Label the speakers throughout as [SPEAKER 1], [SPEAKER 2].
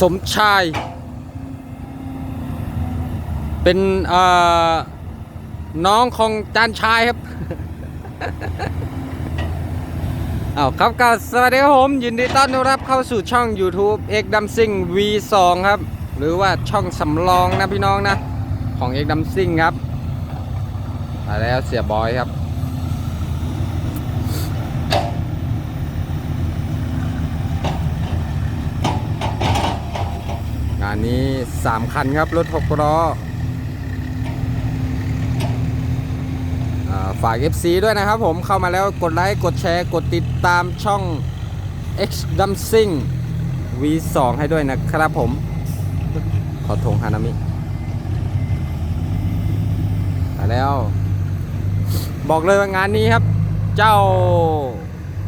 [SPEAKER 1] สมชาย เป็นน้องของจานชายครับอาครับก็สวัสดีครับผม ยินดีต้อนรับเข้าสู่ช่อง YouTube เอกดัมซิง V2 ครับ หรือว่าช่องสำรองนะพี่น้องนะ ของเอกดัมซิงครับมาแล้วเสียบอยครับ งานนี้ 3 คันครับ รถ6ล้ออ่าฝาก FC ด้วยนะครับผมเข้ามาแล้วกดไลค์ กดแชร์ กดติดตามช่อง X d u m s i n g V2 ให้ด้วยนะครับผม ขอทงฮานามิมาแล้ว บอกเลยว่างานนี้ครับ เจ้า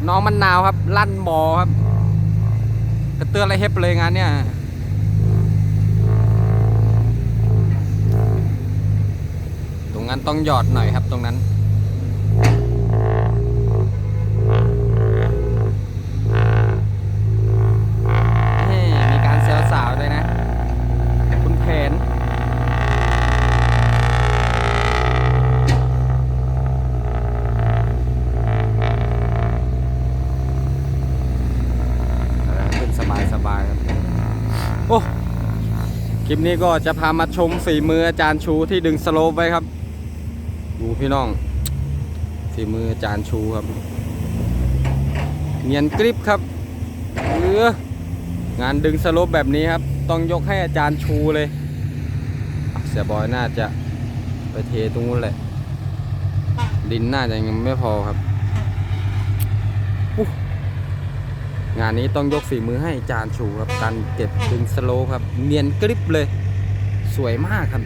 [SPEAKER 1] น้องมันนาวครับ ลั่นหมอครับ กระเตือนอะไรเฮ็บเลยงานเนี่ย งั้นต้องหยอดหน่อยครับตรงนั้นนี่มีการเซลสาวด้วยนะ คุณเพนขึ้นสบายสบายครับ โอ้คลิปนี้ก็จะพามาชมฝีมืออาจารย์ชูที่ดึงสโลปไว้ครับ ดูพี่น้องฝีมืออาจารย์ชูครับ เนียนกริปครับเอองานดึงสโลปแบบนี้ครับ ต้องยกให้อาจารย์ชูเลย เสียบอยน่าจะไปเทตรงนู้นแหละ ดินน่าจะยังไม่พอครับ งานนี้ต้องยกฝีมือให้อาจารย์ชูครับการเก็บดึงสโลปครับ เนียนกริปเลย สวยมากครับ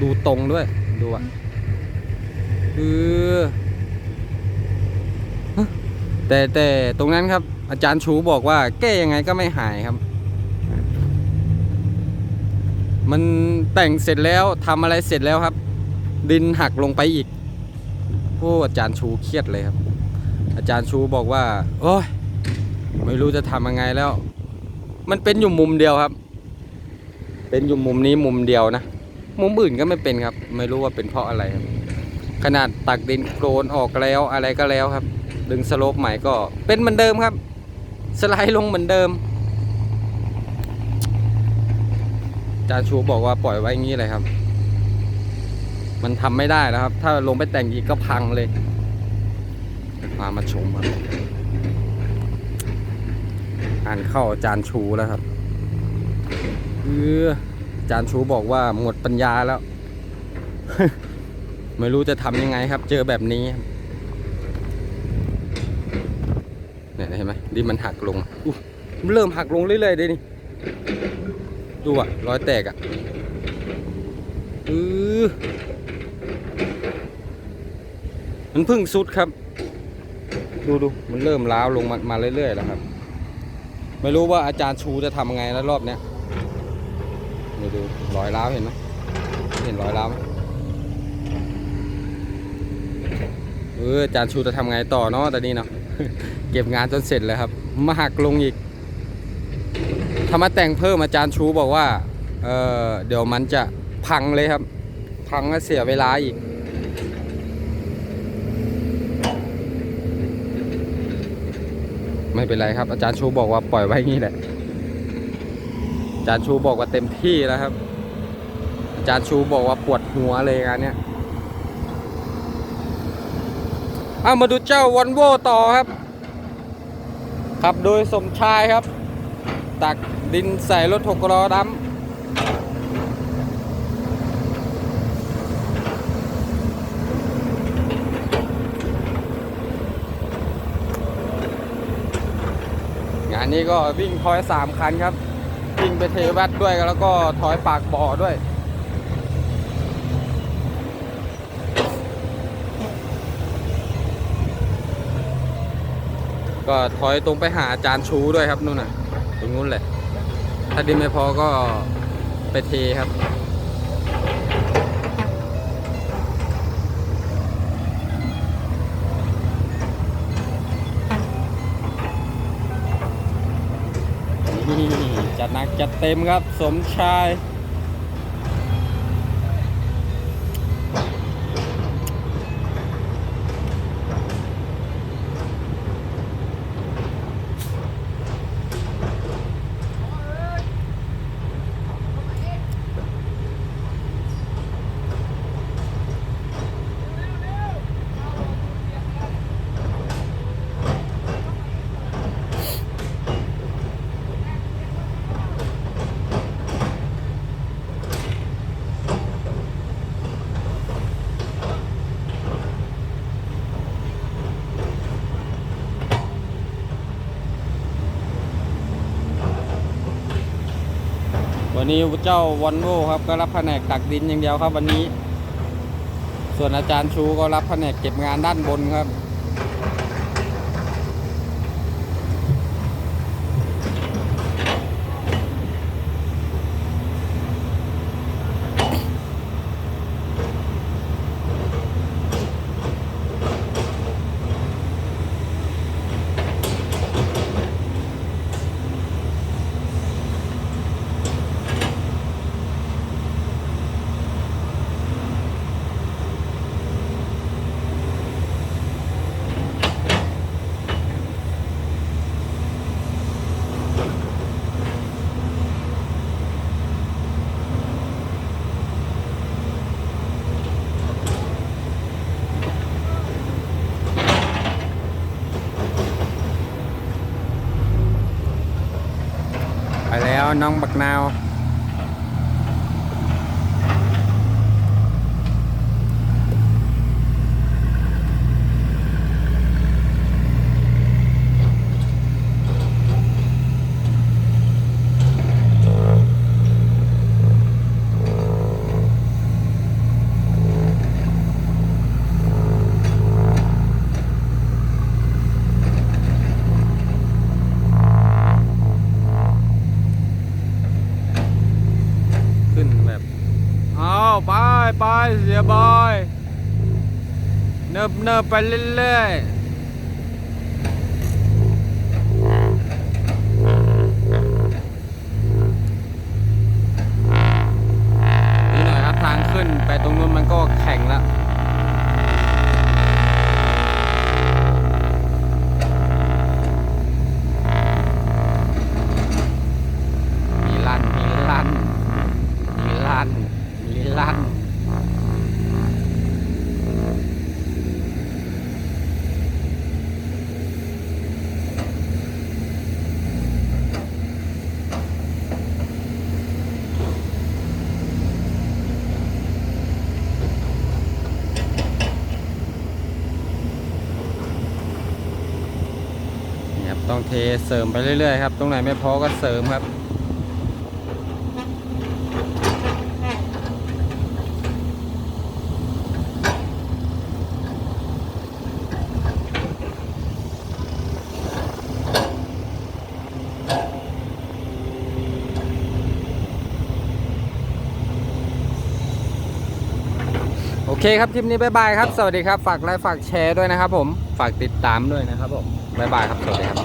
[SPEAKER 1] ดูตรงด้วย ดูอะคือแต่แต่ตรงนั้นครับ อาจารย์ชูบอกว่า แก้ยังไงก็ไม่หายครับ มันแต่งเสร็จแล้วทำอะไรเสร็จแล้วครับ ดินหักลงไปอีกโอ้อาจารย์ชูเครียดเลยครับ อาจารย์ชูบอกว่า โอ้ยไม่รู้จะทำยังไงแล้ว มันเป็นอยู่มุมเดียวครับ เป็นอยู่มุมนี้มุมเดียวนะ มุมอื่นก็ไม่เป็นครับ ไม่รู้ว่าเป็นเพราะอะไรครับขนาดตักดินโคลนออกแล้วอะไรก็แล้วครับ ดึงสโลปใหม่ก็เป็นเหมือนเดิมครับ สไลด์ลงเหมือนเดิมจาชูบอกว่าปล่อยไว้อย่างนี้เลยครับ มันทำไม่ได้แล้วครับ ถ้าลงไปแต่งอีกก็พังเลยมามาชมครับอ่านเข้าอาจารย์ชูแล้วครับเออ จารย์ชูบอกว่าหมดปัญญาแล้ว ไม่รู้จะทำยังไงครับ เจอแบบนี้เนี่ยเห็นไหมดิมันหักลงอู้เริ่มหักลงเรื่อยๆเลยนี่ดูอะรอยแตกอะออมันพิ่งสุดครับ ดูดูมันเริ่มล้าวลงมามาเรื่อยๆแล้วครับ ไม่รู้ว่าอาจารย์ชูจะทำยังไงแล้วรอบเนี้ย ดูดูรอยร้าวเห็นไหมเห็นรอยร้าวไหมเอออาจารย์ชูจะทำไงต่อเนาะตอนนี้เนาะเก็บงานจนเสร็จแล้วครับ มาหักลงอีกถ้ามาแต่งเพิ่มอาจารย์ชูบอกว่าเออเดี๋ยวมันจะพังเลยครับ พังแล้วเสียเวลาอีกไม่เป็นไรครับอาจารย์ชูบอกว่าปล่อยไว้งนี้แหละ จารย์ชูบอกว่าเต็มที่แล้วครับอาจารย์ชูบอกว่าปวดหัวเลยงานเนี้ยเอามาดูเจ้าวอนโวต่อครับ ขับโดยสมชายครับ ตักดินใส่รถหกล้อดำงานนี้ก็วิ่งทอยสามคันครับ ไปเทวัดด้วยแล้วก็ถอยปากบ่อด้วย ก็ถอยตรงไปหาอาจารย์ชูด้วยครับนู่นน่ะ ตรงนู้นแหละ ถ้าดินไม่พอก็ไปเทครับ ว นี่จัด หนักจัดเต็มครับ สมชาย วันนี้เจ้าวอนโวครับก็รับแผนกตักดินอย่างเดียวครับวันนี้ ส่วนอาจารย์ชูก็รับแผนกเก็บงานด้านบนครับ น้องบักนาว ขึ้นแบบเอา ไปไปเสียบอยเนิบเนิบไปเรื่อยๆนี่หน่อยครับทางขึ้นไปตรงนู้นมันก็แข็งแล้ว มีลั่น มีลั่น มีลั่น มีลั่น นี่ครับ ต้องเทเสริมไปเรื่อยๆครับ ตรงไหนไม่พอก็เสริมครับ โอเคครับ คลิปนี้บ๊ายบายครับ สวัสดีครับ ฝากไลค์ ฝากแชร์ด้วยนะครับผม ฝากติดตามด้วยนะครับผมบ๊ายบายครับ สวัสดีครับ